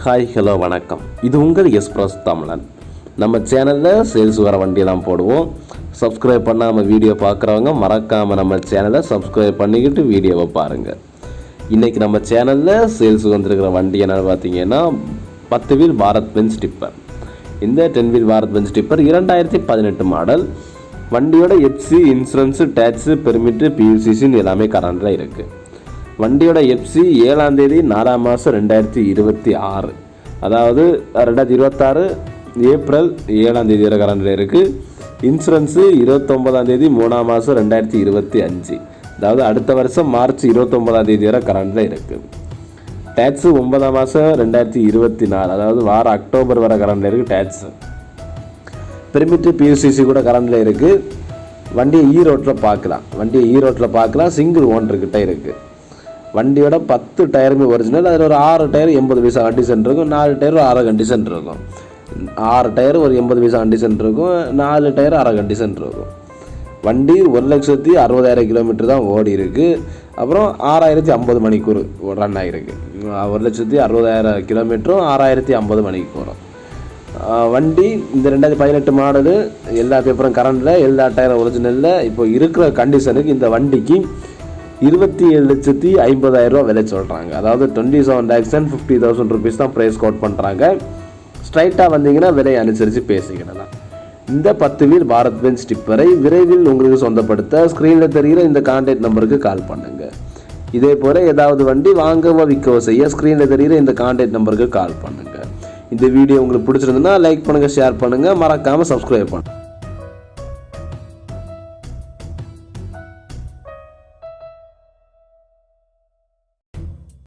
Hi hello வணக்கம். இது உங்கள் எஸ்பிரஸ் தமிழன். நம்ம சேனலில் சேல்ஸ் வர வண்டியெல்லாம் போடுவோம். சப்ஸ்கிரைப் பண்ணாமல் வீடியோ பார்க்குறவங்க மறக்காமல் நம்ம சேனலை சப்ஸ்கிரைப் பண்ணிக்கிட்டு வீடியோவை பாருங்கள் இன்றைக்கி நம்ம சேனலில் சேல்ஸ் வந்திருக்கிற வண்டி என்னென்னு பார்த்தீங்கன்னா பத்து வீல் பாரத் பெஞ்ச் டிப்பர். இந்த ten wheel Bharat Benz tipper இரண்டாயிரத்தி பதினெட்டு மாடல். வண்டியோட எஃப்சி இன்சூரன்ஸு டேக்ஸு பெர்மிட்டு பியூசிசின்னு எல்லாமே கரண்டில் இருக்குது வண்டியோட எஃப்சி ஏழாம் தேதி நாலாம் மாதம் ரெண்டாயிரத்தி இருபத்தி ஆறு. அதாவது ரெண்டாயிரத்தி இருபத்தாறு ஏப்ரல் ஏழாம் தேதி வரை கரண்டில் இருக்குது இன்சூரன்ஸு இருபத்தொம்பதாம் தேதி மூணாம் மாதம் ரெண்டாயிரத்தி இருபத்தி அஞ்சு. அதாவது அடுத்த வருஷம் மார்ச் இருபத்தொம்பதாம் தேதி வரை கரண்டில் இருக்குது டேக்ஸு ஒன்பதாம் மாதம் ரெண்டாயிரத்தி இருபத்தி நாலு. அதாவது வார அக்டோபர் வரை கரண்டில் இருக்குது டேக்ஸு பெர்மிட்டு பியூசிசி கூட கரண்டில் இருக்குது வண்டியை e ஈரோட்டில் பார்க்கலாம். வண்டியை e ஈரோட்டில் பார்க்கலாம். சிங்கிள் ஓனர்கிட்ட இருக்குது வண்டியோட பத்து டயருமே ஒரிஜினல் அதில் ஒரு ஆறு டயர் எண்பது பைசா கண்டிஷன் இருக்கும் நாலு டயர் ஒரு அரை கண்டிஷன் இருக்கும். ஆறு டயர் ஒரு எண்பது பைசா கண்டிஷன் இருக்கும் நாலு டயர் அரை கண்டிஷன் இருக்கும். வண்டி ஒரு லட்சத்தி அறுபதாயிரம் கிலோமீட்டர் தான் ஓடி இருக்குது அப்புறம் ஆறாயிரத்தி ஐம்பது மணிக்கூர் ரன் ஆகிருக்கு ஒரு லட்சத்தி அறுபதாயிரம் கிலோமீட்டரும் ஆறாயிரத்தி ஐம்பது மணிக்கூறும் வண்டி இந்த ரெண்டாயிரத்தி பதினெட்டு மாடலு எல்லா பேப்பரும் கரண்டில் எல்லா டயரும் ஒரிஜினலில் இப்போ இருக்கிற கண்டிஷனுக்கு இந்த வண்டிக்கு இருபத்தி ஏழு லட்சத்தி ஐம்பதாயிரம் ரூபா விலை சொல்கிறாங்க அதாவது twenty seven lakhs and fifty thousand rupees தான் ப்ரைஸ் கோட் பண்ணுறாங்க ஸ்ட்ரைட்டாக வந்தீங்கன்னா விலை அனுசரித்து பேசிக்கிடலாம். இந்த பத்து வீல் பாரத் பெஞ்ச் ஸ்டிப்பரை விரைவில் உங்களுக்கு சொந்தப்படுத்த ஸ்க்ரீனில் தெரிகிற இந்த கான்டாக்ட் நம்பருக்கு கால் பண்ணுங்கள் இதே போல் ஏதாவது வண்டி வாங்கவோ விற்கவோ செய்ய ஸ்க்ரீனில் தெரிகிற இந்த கான்டாக்ட் நம்பருக்கு கால் பண்ணுங்கள் இந்த வீடியோ உங்களுக்கு பிடிச்சிருந்துன்னா லைக் பண்ணுங்கள் ஷேர் பண்ணுங்கள் மறக்காமல் சப்ஸ்கிரைப் பண்ணுங்கள்